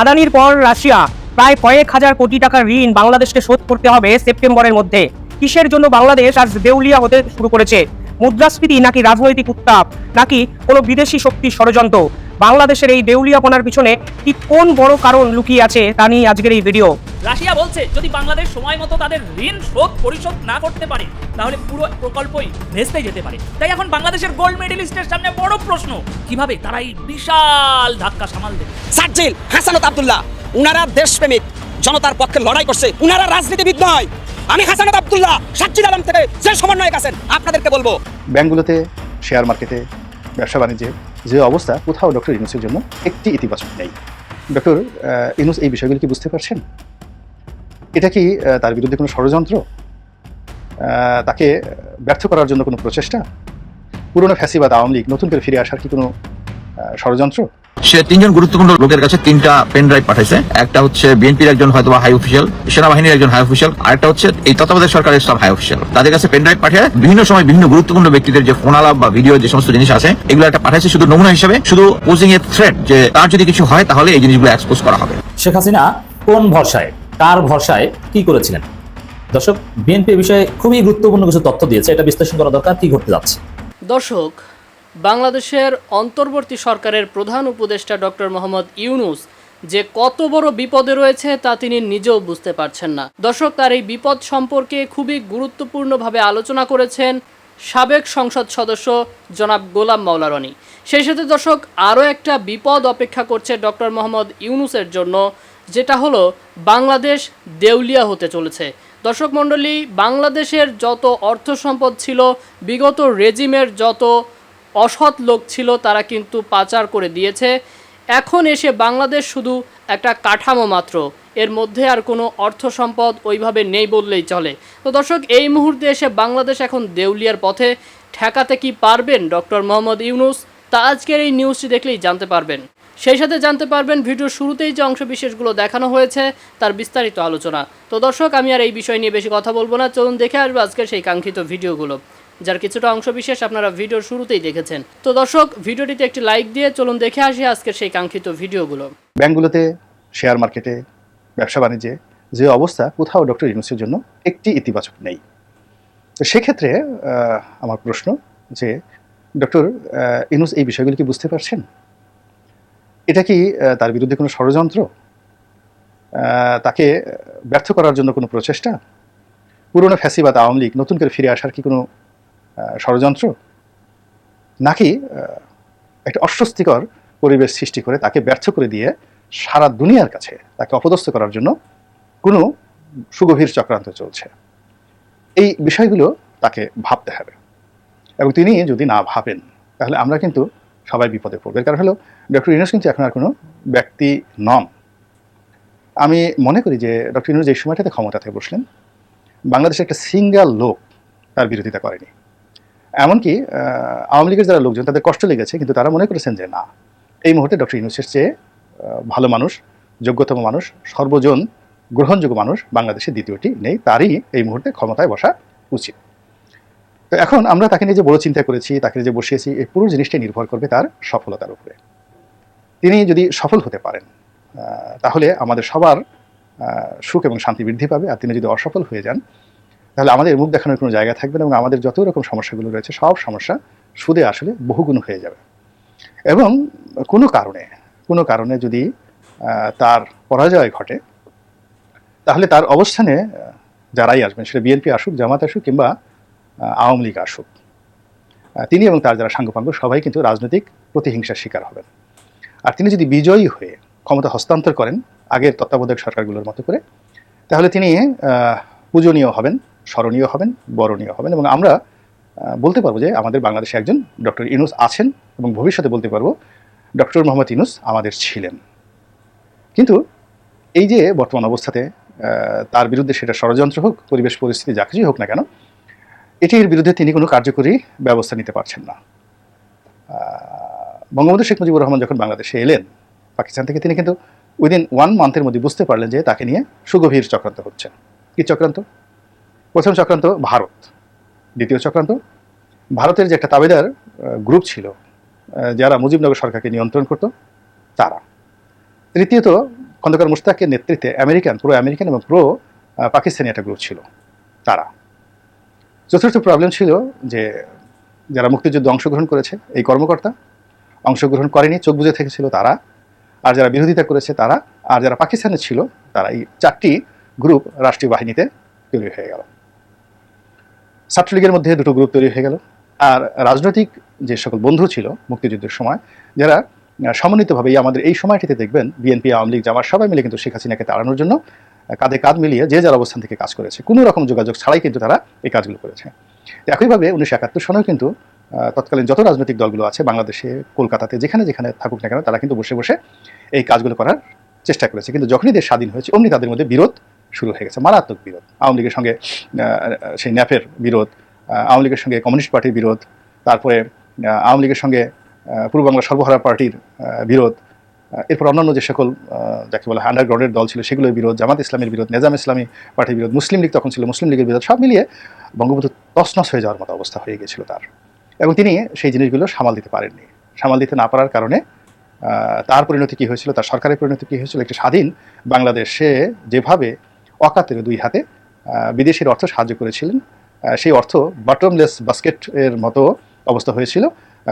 আদানির পর রাশিয়া। প্রায় কয়েক হাজার কোটি টাকার ঋণ বাংলাদেশকে শোধ করতে হবে সেপ্টেম্বরের মধ্যে। কিসের জন্য বাংলাদেশ আজ দেউলিয়া হতে শুরু করেছে? মুদ্রাস্ফীতি নাকি রাজনৈতিক উত্তাপ? নাকি কোনো বিদেশি শক্তির ষড়যন্ত্র? বাংলাদেশের এই দেউলিয়াপনার পিছনে ঠিক কোন বড় কারণ লুকিয়ে আছে তা নিয়ে আজকের এই ভিডিও রাশিয়া বলছে যদি বাংলাদেশ সময় মতো তাদের ঋণ শোধ পরিশোধ না করতে পারে তাহলে পুরো প্রকল্পই ভেস্তে যেতে পারে। তাই এখন বাংলাদেশের গোল্ড মেডেলিস্টের সামনে বড় প্রশ্ন কীভাবে তারা এই বিশাল ধাক্কা সামাল দেবে? সার্জিল হাসানত আব্দুল্লাহ উনারা দেশপ্রেমিক জনতার পক্ষে লড়াই করছে উনারা রাজনীতিবিদ নয়। আমি হাসানত আব্দুল্লাহ সার্জিল আলম থেকে যে সমন্বয়ক আছেন আপনাদেরকে বলব। ব্যাংকগুলোতে শেয়ার মার্কেটে ব্যবসা বাণিজ্যে যে অবস্থা, কোথাও ডক্টর ইনুসের জন্য একটি ইতিবাচক নেই। ডক্টর ইনুস এই বিষয়গুলি কি বুঝতে পারছেন? এটা কি তার বিরুদ্ধে কোনো ষড়যন্ত্র? তাকে ব্যর্থ করার জন্য কোনো প্রচেষ্টা? পুরনো ফ্যাসিবাদ আওয়ামী লীগ নতুন করে ফিরে আসার কি কোনো ষড়যন্ত্র? সে তিনজন গুরুত্বপূর্ণ লোকের কাছে তিনটা পেন ড্রাইভ পাঠাইছে। একটা হচ্ছে বিএনপির একজন হয়তো হাই অফিসিয়াল সেনাবাহিনীর একজন হাই অফিসিয়াল আরেকটা হচ্ছে এই তত্ত্বাবধায়ক সরকারের সব হাই অফিসিয়াল তাদের কাছে পেন ড্রাইভ পাঠিয়ে বিভিন্ন সময় বিভিন্ন গুরুত্বপূর্ণ ব্যক্তিদের যে ফোন আলাপ বা ভিডিও যে সমস্ত জিনিস আছে এগুলো একটা পাঠাইছে শুধু নমুনা হিসেবে শুধু পোজিং এর থ্রেট যে তার যদি কিছু হয় তাহলে এই জিনিসগুলো এক্সপোজ করা হবে। শেখ হাসিনা কোন ভরসায় কার ভরসায় কি করেছিলেন? দর্শক বিএনপি বিষয়ে খুবই গুরুত্বপূর্ণ কিছু তথ্য দিয়েছে এটা বিশ্লেষণ করা দরকার কি ঘটতে যাচ্ছে। দর্শক বাংলাদেশের অন্তর্বর্তী সরকারের প্রধান উপদেষ্টা ডক্টর মোহাম্মদ ইউনুস যে কত বড় বিপদে রয়েছে তা তিনি নিজেও বুঝতে পারছেন না। দর্শক, তার এই বিপদ সম্পর্কে খুবই গুরুত্বপূর্ণভাবে আলোচনা করেছেন সাবেক সংসদ সদস্য জনাব গোলাম মাওলারনি সেই সাথে দর্শক, আরও একটা বিপদ অপেক্ষা করছে ডক্টর মোহাম্মদ ইউনুসের জন্য, যেটা হলো বাংলাদেশ দেউলিয়া হতে চলেছে। দর্শক মণ্ডলী, বাংলাদেশের যত অর্থ সম্পদ ছিল, বিগত রেজিমের যত অসৎ লোক ছিল, তারা কিন্তু পাচার করে দিয়েছে। এখন এসে বাংলাদেশ শুধু একটা কাঠামো মাত্র। এর মধ্যে আর কোনো অর্থ সম্পদ ওইভাবে নেই বললেই চলে। তো দর্শক, এই মুহূর্তে এসে বাংলাদেশ এখন দেউলিয়ার পথে। ঠেকাতে কি পারবেন ডক্টর মোহাম্মদ ইউনুস? তা আজকের এই নিউজটি দেখলেই জানতে পারবেন। সেই সাথে জানতে পারবেন, ভিডিওর শুরুতেই যে অংশ বিশেষগুলো দেখানো হয়েছে, তার বিস্তারিত আলোচনা। তো দর্শক, আমি আর এই বিষয় নিয়ে বেশি কথা বলব না। চলুন দেখে আসব আজকের সেই কাঙ্ক্ষিত ভিডিওগুলো। যার কিছুটা অংশ বিশেষ আপনারা ভিডিওর শুরুতেই দেখেছেন। তো দর্শক, ভিডিওটিতে একটি লাইক দিয়ে চলুন দেখে আসি আজকের সেই কাঙ্ক্ষিত ভিডিওগুলো। ব্যাংকগুলোতে শেয়ার মার্কেটে ব্যবসা বাণিজ্যে যে অবস্থা, কোথাও ডক্টর ইনুসের জন্য একটি ইতিবাচক নেই। তো সেক্ষেত্রে আমার প্রশ্ন যে, ডক্টর ইনুস এই বিষয়গুলি কি বুঝতে পারছেন? এটা কি তার বিরুদ্ধে কোনো ষড়যন্ত্র? তাকে ব্যর্থ করার জন্য কোনো প্রচেষ্টা? পুরনো ফ্যাসিবাদ আওয়ামী লীগ নতুন করে ফিরে আসার কি কোনো ষড়যন্ত্র? নাকি একটা অস্বস্তিকর পরিবেশ সৃষ্টি করে তাকে ব্যর্থ করে দিয়ে সারা দুনিয়ার কাছে তাকে অপদস্থ করার জন্য কোনো সুগভীর চক্রান্ত চলছে? এই বিষয়গুলো তাকে ভাবতে হবে। এবং তিনি যদি না ভাবেন, তাহলে আমরা কিন্তু সবাই বিপদে পড়বে। কারণ হলো, ডক্টর ইউনুস কিন্তু এখন আর কোনো ব্যক্তি নন। আমি মনে করি যে ডক্টর ইউনুস যে সময়টাতে ক্ষমতাতে বসলেন, বাংলাদেশের একটা সিঙ্গেল লোক তার বিরোধিতা করেনি। এমনকি আওয়ামী লীগের যারা লোকজন, তাদের কষ্ট লেগেছে, কিন্তু তারা মনে করেছেন যে না, এই মুহূর্তে ডক্টর ইউনুসের চেয়ে ভালো মানুষ, যোগ্যতম মানুষ, সর্বজন গ্রহণযোগ্য মানুষ বাংলাদেশে দ্বিতীয়টি নেই, তারই এই মুহূর্তে ক্ষমতায় বসা উচিত। তো এখন আমরা তাকে নিয়ে যে বড় চিন্তা করেছি, তাকে নিয়ে যে বসিয়েছি, এই পুরো জিনিসটাই নির্ভর করবে তার সফলতার উপরে। তিনি যদি সফল হতে পারেন তাহলে আমাদের সবার সুখ এবং শান্তি বৃদ্ধি পাবে, আর তিনি যদি অসফল হয়ে যান তাহলে আমাদের মুখ দেখানোর কোনো জায়গা থাকবে না এবং আমাদের যত রকম সমস্যাগুলো রয়েছে, সব সমস্যা সুদে আসলে বহুগুণ হয়ে যাবে। এবং কোনো কারণে কোনো কারণে যদি তার পরাজয় ঘটে, তাহলে তার অবস্থানে যারাই আসবেন, সেটা বিএনপি আসুক, জামাত আসুক কিংবা আওয়ামী লীগ আসুক তিনি এবং তার যারা সাঙ্গপাঙ্গ, সবাই কিন্তু রাজনৈতিক প্রতিহিংসার শিকার হবেন। আর তিনি যদি বিজয়ী হয়ে ক্ষমতা হস্তান্তর করেন আগের তত্ত্বাবধায়ক সরকারগুলোর মতো করে, তাহলে তিনি পূজনীয় হবেন। স্মরণীয় হবেন, বরণীয় হবেন এবং আমরা বলতে পারব যে আমাদের বাংলাদেশে একজন ডক্টর ইনুস আছেন এবং ভবিষ্যতে বলতে পারব ডক্টর মোহাম্মদ ইনুস আমাদের ছিলেন। কিন্তু এই যে বর্তমান অবস্থাতে তার বিরুদ্ধে সেটা ষড়যন্ত্র হোক, পরিবেশ পরিস্থিতি যা কিছুই হোক না কেন, এটির বিরুদ্ধে তিনি কোনো কার্যকরী ব্যবস্থা নিতে পারছেন না। বঙ্গবন্ধু শেখ মুজিবুর রহমান যখন বাংলাদেশে এলেন, পাকিস্তান থেকে তিনি কিন্তু উইদিন ওয়ান মান্থের মধ্যে বুঝতে পারলেন যে তাকে নিয়ে সুগভীর চক্রান্ত হচ্ছে। কি চক্রান্ত? প্রথম চক্রান্ত ভারত, দ্বিতীয় চক্রান্ত ভারতের যে একটা তাবেদার গ্রুপ ছিল যারা মুজিবনগর সরকারকে নিয়ন্ত্রণ করত, তারা। তৃতীয়ত, খন্দকার মুস্তাকের নেতৃত্বে আমেরিকান, প্রো আমেরিকান এবং প্রো পাকিস্তানি একটা গ্রুপ ছিল, তারা। চতুর্থ প্রবলেম ছিল যে, যারা মুক্তিযুদ্ধে অংশগ্রহণ করেছে, এই কর্মকর্তা অংশগ্রহণ করেনি, চোখ বুঝে থেকেছিল তারা, আর যারা বিরোধিতা করেছে তারা, আর যারা পাকিস্তানে ছিল, তারা এই চারটি গ্রুপ রাষ্ট্রীয় বাহিনীতে তৈরি হয়ে গেল। ছাত্রলীগের মধ্যে দুটো গ্রুপ তৈরি হয়ে গেল। আর রাজনৈতিক যে সকল বন্ধু ছিল মুক্তিযুদ্ধের সময়, যারা সমন্বিতভাবে আমাদের এই সময়টিতে দেখবেন, বিএনপি, আওয়ামী লীগ জামার সবাই মিলে কিন্তু শেখ হাসিনাকে তাড়ানোর জন্য কাঁধে কাঁধ মিলিয়ে যে যার অবস্থান থেকে কাজ করেছে। কোনো রকম যোগাযোগ ছাড়াই কিন্তু তারা এই কাজগুলো করেছে। একইভাবে উনিশশো একাত্তর সনেও কিন্তু তৎকালীন যত রাজনৈতিক দলগুলো আছে, বাংলাদেশে, কলকাতাতে, যেখানে যেখানে থাকুক না কেন, তারা কিন্তু বসে বসে এই কাজগুলো করার চেষ্টা করেছে। কিন্তু যখনই দেশ স্বাধীন হয়েছে, অমনি তাদের মধ্যে বিরোধ শুরু হয়ে গেছে। মারাত্মক বিরোধ। আওয়ামী লীগের সঙ্গে সেই ন্যাপের বিরোধ আওয়ামী লীগের সঙ্গে কমিউনিস্ট পার্টির বিরোধ তারপরে আওয়ামী লীগের সঙ্গে আহ, পূর্ব বাংলা সর্বহারা পার্টির বিরোধ এরপর অন্যান্য যে সকল যাকে বলে আন্ডারগ্রাউন্ডের দল ছিল সেগুলোর বিরোধ জামাত ইসলামের বিরোধ নেজাম ইসলামী পার্টির বিরোধ মুসলিম লীগ তখন ছিল মুসলিম লীগের বিরোধ সব মিলিয়ে বঙ্গবন্ধু তছনছ হয়ে যাওয়ার মতো অবস্থা হয়ে গিয়েছিল তার। এবং তিনি সেই জিনিসগুলো সামাল দিতে পারেননি। সামাল দিতে না পারার কারণে তার পরিণতি কী হয়েছিল তার সরকারের পরিণতি কী হয়েছিল একটি স্বাধীন বাংলাদেশে যেভাবে অকাতের দুই হাতে বিদেশের অর্থ সাহায্য করেছিলেন। সেই অর্থ বটমলেস বাস্কেট এর মতো অবস্থা হয়েছিল।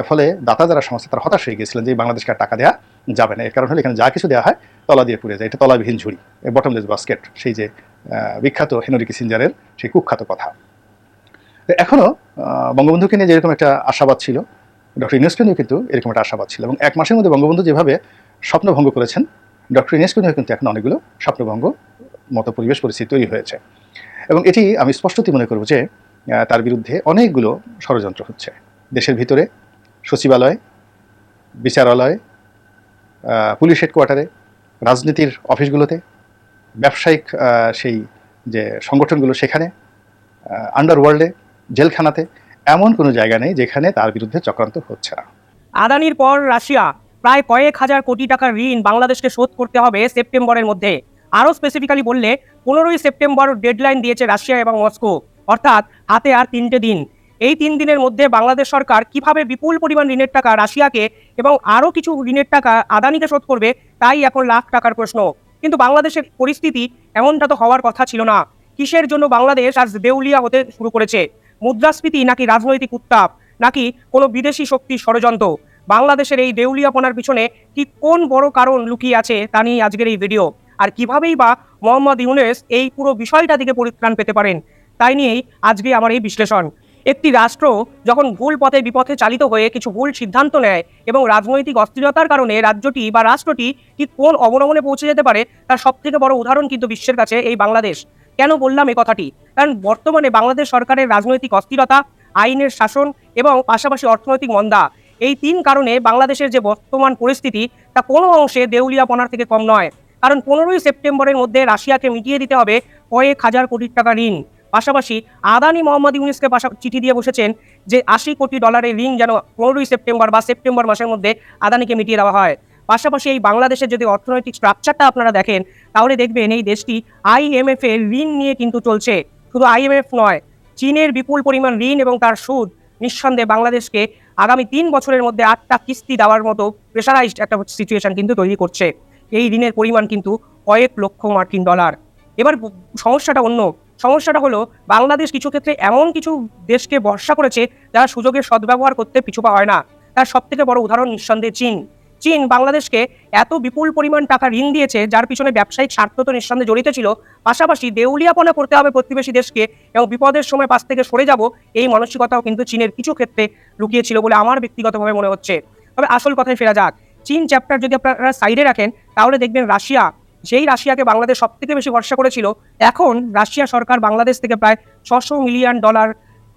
ফলে দাতা যারা সংস্থা তারা হতাশ হয়ে গিয়েছিলেন যে বাংলাদেশকে আর টাকা দেওয়া যাবে না। এর কারণ হলো এখানে যা কিছু দেওয়া হয়, তলা দিয়ে পুড়ে যায়। এটা তলাবিহীন ঝুড়ি বটমলেস বাস্কেট সেই যে বিখ্যাত হেনরি কিসিঞ্জারের সেই কুখ্যাত কথা। এখনও বঙ্গবন্ধুকে নিয়ে যেরকম একটা আশাবাদ ছিল, ডক্টর ইউনেস্কো নিয়েও কিন্তু এরকম একটা আশাবাদ ছিল এবং এক মাসের মধ্যে বঙ্গবন্ধু যেভাবে স্বপ্নভঙ্গ করেছেন, ডক্টর ইউনেস্কো নিয়েও কিন্তু এখন অনেকগুলো স্বপ্নভঙ্গ মতো পরিবেশ পরিস্থিতি তৈরি হয়েছে। এবং এটি আমি স্পষ্টতই মনে করব যে তার বিরুদ্ধে অনেকগুলো ষড়যন্ত্র হচ্ছে। দেশের ভিতরে সচিবালয়, বিচারালয় পুলিশ হেডকোয়ার্টারে, রাজনীতির অফিসগুলোতে, ব্যবসায়িক সেই যে সংগঠনগুলো সেখানে আন্ডারওয়ার্ল্ডে, জেলখানাতে, এমন কোনো জায়গা নেই যেখানে তার বিরুদ্ধে চক্রান্ত হচ্ছে না। আদানির পর রাশিয়া। প্রায় কয়েক হাজার কোটি টাকার ঋণ বাংলাদেশকে শোধ করতে হবে সেপ্টেম্বরের মধ্যে। আরও স্পেসিফিক্যালি বললে, পনেরোই সেপ্টেম্বর ডেডলাইন দিয়েছে রাশিয়া এবং মস্কো। অর্থাৎ হাতে আর তিনটে দিন। এই তিন দিনের মধ্যে বাংলাদেশ সরকার কীভাবে বিপুল পরিমাণ ঋণের টাকা রাশিয়াকে এবং আরও কিছু ঋণের টাকা আদানিকে শোধ করবে, তাই এখন লাখ টাকার প্রশ্ন। কিন্তু বাংলাদেশের পরিস্থিতি এমনটা তো হওয়ার কথা ছিল না। কিসের জন্য বাংলাদেশ আজ দেউলিয়া হতে শুরু করেছে? মুদ্রাস্ফীতি নাকি রাজনৈতিক উত্তাপ? নাকি কোনো বিদেশি শক্তির ষড়যন্ত্র? বাংলাদেশের এই দেউলিয়াপনার পিছনে ঠিক কোন বড় কারণ লুকিয়ে আছে তা নিয়ে আজকের এই ভিডিও আর কিভাবেই বা মোহাম্মদ ইউনেস এই পুরো বিষয়টা থেকে পরিত্রাণ পেতে পারেন, তাই নিয়েই আজকে আমার এই বিশ্লেষণ। একটি রাষ্ট্র যখন ভুল পথে বিপথে চালিত হয়ে কিছু ভুল সিদ্ধান্ত নেয় এবং রাজনৈতিক অস্থিরতার কারণে রাজ্যটি বা রাষ্ট্রটি ঠিক কোন অবনমনে পৌঁছে যেতে পারে, তার সব থেকে বড় উদাহরণ কিন্তু বিশ্বের কাছে এই বাংলাদেশ। কেন বললাম এই কথাটি? কারণ বর্তমানে বাংলাদেশ সরকারের রাজনৈতিক অস্থিরতা, আইনের শাসন এবং পাশাপাশি অর্থনৈতিক মন্দা, এই তিন কারণে বাংলাদেশের যে বর্তমান পরিস্থিতি, তা কোনো অংশে দেউলিয়াপনার থেকে কম নয়। কারণ পনেরোই সেপ্টেম্বরের মধ্যে রাশিয়াকে মিটিয়ে দিতে হবে কয়েক হাজার কোটি টাকা ঋণ। পাশাপাশি আদানি মোহাম্মদ ইউনিসকে চিঠি দিয়ে বসেছেন যে আশি কোটি ডলারের ঋণ যেন পনেরোই সেপ্টেম্বর বা সেপ্টেম্বর মাসের মধ্যে আদানিকে মিটিয়ে দেওয়া হয়। পাশাপাশি এই বাংলাদেশের যদি অর্থনৈতিক স্ট্রাকচারটা আপনারা দেখেন, তাহলে দেখবেন এই দেশটি আইএমএফ এর ঋণ নিয়ে কিন্তু চলছে। শুধু আইএমএফ নয়, চীনের বিপুল পরিমাণ ঋণ এবং তার সুদ নিঃসন্দেহে বাংলাদেশকে আগামী তিন বছরের মধ্যে আটটা কিস্তি দেওয়ার মতো প্রেশারাইজড একটা সিচুয়েশন কিন্তু তৈরি করছে। এই ঋণের পরিমাণ কিন্তু কয়েক লক্ষ মার্কিন ডলার। এবার সমস্যাটা অন্য। সমস্যাটা হলো, বাংলাদেশ কিছু ক্ষেত্রে এমন কিছু দেশকে ভরসা করেছে যারা সুযোগের সদ্ব্যবহার করতে পিছু পা হয় না। তার সব থেকে বড় উদাহরণ নিঃসন্দেহে চীন। চীন বাংলাদেশকে এত বিপুল পরিমাণ টাকা ঋণ দিয়েছে, যার পিছনে ব্যবসায়িক স্বার্থ তো নিঃসন্দেহে জড়িত ছিল। পাশাপাশি দেউলিয়াপনা করতে হবে প্রতিবেশী দেশকে এবং বিপদের সময় পাশ থেকে সরে যাব, এই মানসিকতাও কিন্তু চীনের কিছু ক্ষেত্রে লুকিয়েছিল বলে আমার ব্যক্তিগতভাবে মনে হচ্ছে। তবে আসল কথায় ফেরা যাক। চীন চ্যাপ্টার যদি আপনারা সাইডে রাখেন, তাহলে দেখবেন রাশিয়া, যেই রাশিয়াকে বাংলাদেশ সব থেকে বেশি ভরসা করেছিল, এখন রাশিয়া সরকার বাংলাদেশ থেকে প্রায় ছশো মিলিয়ন ডলার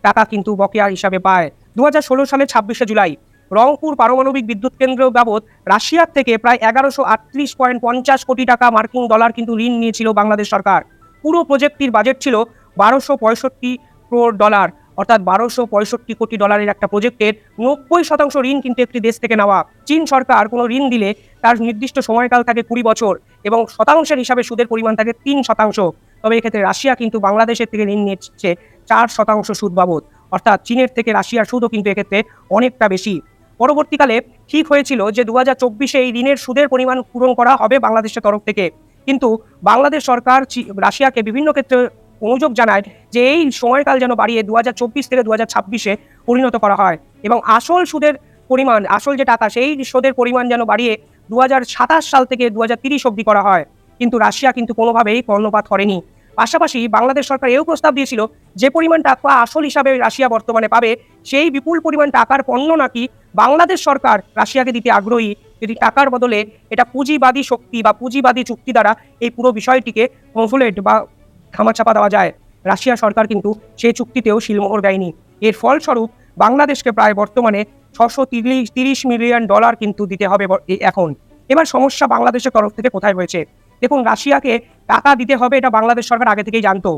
টাকা কিন্তু বকেয়া হিসাবে পায়। দু হাজার ষোলো সালে ছাব্বিশে জুলাই, রংপুর পারমাণবিক বিদ্যুৎ কেন্দ্র বাবদ রাশিয়ার থেকে প্রায় এগারোশো আটত্রিশ পয়েন্ট পঞ্চাশ কোটি টাকা মার্কিন ডলার কিন্তু ঋণ নিয়েছিল বাংলাদেশ সরকার। পুরো প্রজেক্টটির বাজেট ছিল বারোশো পঁয়ষট্টি ক্রোড় ডলার অর্থাৎ বারোশো পঁয়ষট্টি কোটি ডলারের একটা প্রজেক্টের নব্বই শতাংশ ঋণ কিন্তু একটি দেশ থেকে নেওয়া। চীন সরকার কোনো ঋণ দিলে তার নির্দিষ্ট সময়কাল থাকে কুড়ি বছর এবং শতাংশের হিসাবে সুদের পরিমাণ থাকে তিন শতাংশ। তবে এক্ষেত্রে রাশিয়া কিন্তু বাংলাদেশের থেকে ঋণ নিচ্ছে চার শতাংশ সুদ বাবদ। অর্থাৎ চীনের থেকে রাশিয়ার সুদও কিন্তু এক্ষেত্রে অনেকটা বেশি। পরবর্তীকালে ঠিক হয়েছিল যে দু হাজার চব্বিশে এই ঋণের সুদের পরিমাণ পূরণ করা হবে বাংলাদেশের তরফ থেকে। কিন্তু বাংলাদেশ সরকার রাশিয়াকে বিভিন্ন ক্ষেত্রে অনুযোগ জানায় যে এই সময়কাল যেন বাড়িয়ে দু হাজার চব্বিশ থেকে দু ছাব্বিশে পরিণত করা হয় এবং আসল সুদের পরিমাণ, আসল যে টাকা, সেই সুদের পরিমাণ যেন বাড়িয়ে দু সাল থেকে দু অব্দি করা হয়। কিন্তু রাশিয়া কিন্তু কোনোভাবেই কর্ণপাত করেনি। পাশাপাশি বাংলাদেশ সরকার এও প্রস্তাব দিয়েছিল, যে পরিমাণ টাকা আসল হিসাবে রাশিয়া বর্তমানে পাবে, সেই বিপুল পরিমাণ টাকার পণ্য নাকি বাংলাদেশ সরকার রাশিয়াকে দিতে আগ্রহী। যদি টাকার বদলে এটা পুঁজিবাদী শক্তি বা পুঁজিবাদী চুক্তি দ্বারা এই পুরো বিষয়টিকে কনফুলেট বা খামাচাপা দেওয়া যায়। রাশিয়া সরকার কিন্তু সেই চুক্তিতেও শিলমোহর দেয়নি। এর ফলস্বরূপ বাংলাদেশকে প্রায় বর্তমানে ছশো তিরিশ মিলিয়ন ডলার কিন্তু দিতে হবে এখন। এবার সমস্যা বাংলাদেশের তরফ থেকে কোথায় হয়েছে দেখুন, রাশিয়াকে টাকা দিতে হবে এটা বাংলাদেশ সরকার আগে থেকেই জানতো।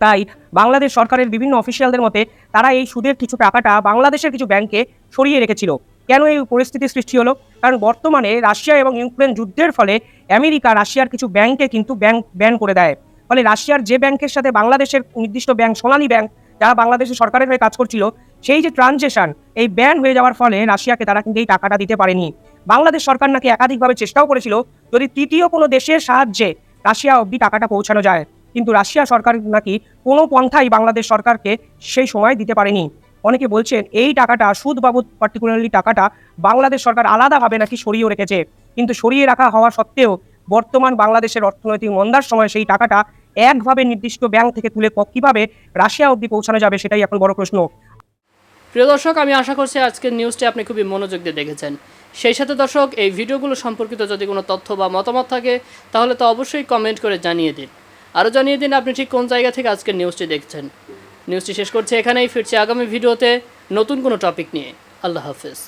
তাই বাংলাদেশ সরকারের বিভিন্ন অফিসিয়ালদের মতে তারা এই সুদের কিছু টাকাটা বাংলাদেশের কিছু ব্যাংকে সরিয়ে রেখেছিল। কেন এই পরিস্থিতির সৃষ্টি হলো? কারণ বর্তমানে রাশিয়া এবং ইউক্রেন যুদ্ধের ফলে আমেরিকা রাশিয়ার কিছু ব্যাংকে কিন্তু ব্যাংক ব্যান করে দেয়। ফলে রাশিয়ার যে ব্যাংকের সাথে বাংলাদেশের নির্দিষ্ট ব্যাংক সোনালী ব্যাংক, যারা বাংলাদেশের সরকারের হয়ে কাজ করছিল, সেই যে ট্রানজেকশন, এই ব্যান হয়ে যাওয়ার ফলে রাশিয়াকে তারা কিন্তু এই টাকাটা দিতে পারেনি। বাংলাদেশ সরকার নাকি একাধিকভাবে চেষ্টাও করেছিল যদি তৃতীয় কোনো দেশের সাহায্যে রাশিয়া অবধি টাকাটা পৌঁছানো যায়। কিন্তু রাশিয়া সরকার নাকি কোনো পন্থাই বাংলাদেশ সরকারকে সেই সময় দিতে পারেনি। অনেকে বলছেন, এই টাকাটা, সুদ বাবদ পার্টিকুলারলি টাকাটা বাংলাদেশ সরকার আলাদাভাবে নাকি সরিয়েও রেখেছে। কিন্তু সরিয়ে রাখা হওয়া সত্ত্বেও বর্তমান বাংলাদেশের অর্থনৈতিক মন্দার সময় সেই টাকাটা একভাবে নির্দিষ্ট ব্যাংক থেকে তুলে কীভাবে রাশিয়া অবধি পৌঁছানো যাবে সেটাই এখন বড় প্রশ্ন। প্রিয় দর্শক, আমি আশা করছি আজকের নিউজটি আপনি খুবই মনোযোগ দিয়ে দেখেছেন। সেই সাথে দর্শক, এই ভিডিওগুলো সম্পর্কিত যদি কোনো তথ্য বা মতামত থাকে, তাহলে তো অবশ্যই কমেন্ট করে জানিয়ে দিন। আরও জানিয়ে দিন আপনি ঠিক কোন জায়গা থেকে আজকের নিউজটি দেখছেন। নিউজটি শেষ করছে এখানেই, ফিরছে আগামী ভিডিওতে নতুন কোনো টপিক নিয়ে। আল্লাহ হাফেজ।